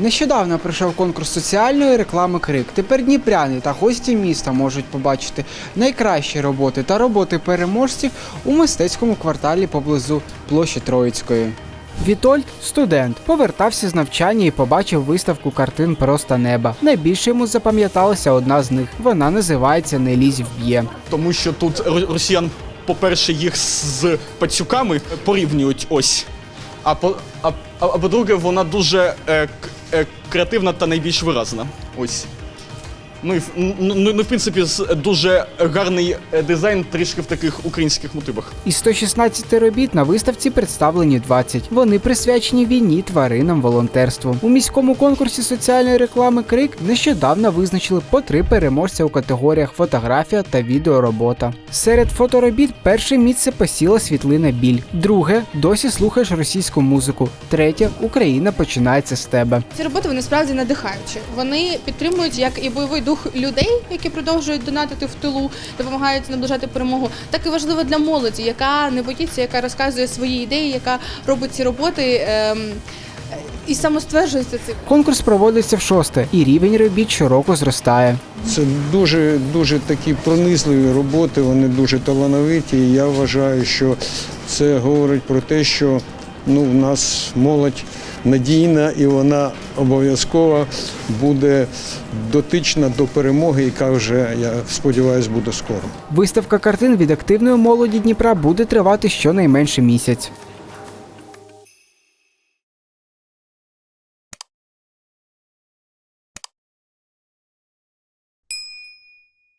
Нещодавно пройшов конкурс соціальної реклами Крик. Тепер дніпряни та гості міста можуть побачити найкращі роботи та роботи переможців у мистецькому кварталі поблизу площі Троїцької. Вітольд, студент, повертався з навчання і побачив виставку картин Просто неба. Найбільше йому запам'яталася одна з них. Вона називається Не лізь вб'є. Тому що тут росіян, по-перше, їх з пацюками порівнюють ось. А по а, а, по-друге, вона дуже е, креативна та найбільш виразна. Ось. Ну і ну, ну, в принципі, з- дуже гарний е, дизайн трішки в таких українських мотивах. Із 116 робіт на виставці представлені 20. Вони присвячені війні, тваринам, волонтерству. У міському конкурсі соціальної реклами Крик нещодавно визначили по три переможця у категоріях фотографія та відеоробота. Серед фоторобіт перше місце посіла світлина біль. Друге досі слухаєш російську музику. Третє Україна починається з тебе. Ці роботи вони справді надихаючі. Вони підтримують як і бойовий дух людей, які продовжують донатити в тилу, допомагають наближати перемогу, так і важливо для молоді, яка не боїться, яка розказує свої ідеї, яка робить ці роботи. Ем, і самостверджується цим. Конкурс проводиться в шосте, і рівень робіт щороку зростає. Це дуже дуже такі пронизливі роботи, вони дуже талановиті. І я вважаю, що це говорить про те, що ну, в нас молодь надійна і вона обов'язково буде дотична до перемоги, яка вже, я сподіваюся, буде скоро. Виставка картин від активної молоді Дніпра буде тривати щонайменше місяць.